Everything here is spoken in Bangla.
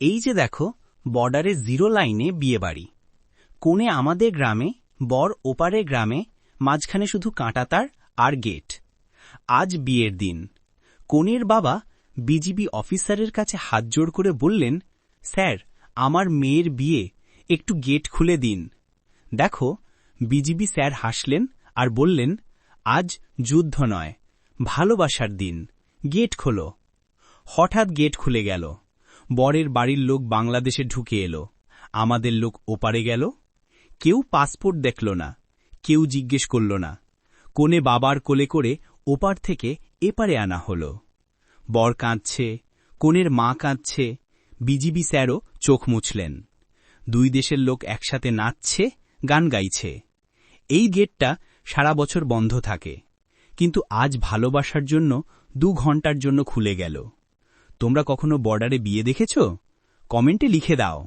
এই যে দেখো বর্ডারে জিরো লাইনে বিয়ে বাড়ি। কোণে আমাদের গ্রামে, বর ওপারে গ্রামে, মাঝখানে শুধু কাঁটাতার আর গেট আজ বিয়ের দিন। কনের বাবা বিজিবি অফিসারের কাছে হাত জোড় করে বললেন, স্যার, আমার মেয়ের বিয়ে, একটু গেট খুলে দিন। দেখো, বিজিবি স্যার হাসলেন আর বললেন, আজ যুদ্ধ নয়, ভালোবাসার দিন গেট খোলো। হঠাৎ গেট খুলে গেল। বরের বাড়ির লোক বাংলাদেশে ঢুকে এলো। আমাদের লোক ওপারে গেল। কেউ পাসপোর্ট দেখল না। কেউ জিজ্ঞেস করল না। কোনে বাবার কোলে করে ওপার থেকে এপারে আনা হল। বর কাঁদছে কোনের মা কাঁদছে, বিজিবি স্যারও চোখ মুছলেন। দুই দেশের লোক একসাথে নাচছে, গান গাইছে। এই গেটটা সারা বছর বন্ধ থাকে। কিন্তু আজ ভালোবাসার জন্য দু ঘণ্টার জন্য খুলে গেল। তোমরা কখনো বর্ডারে বিয়ে দেখেছ? কমেন্টে লিখে দাও।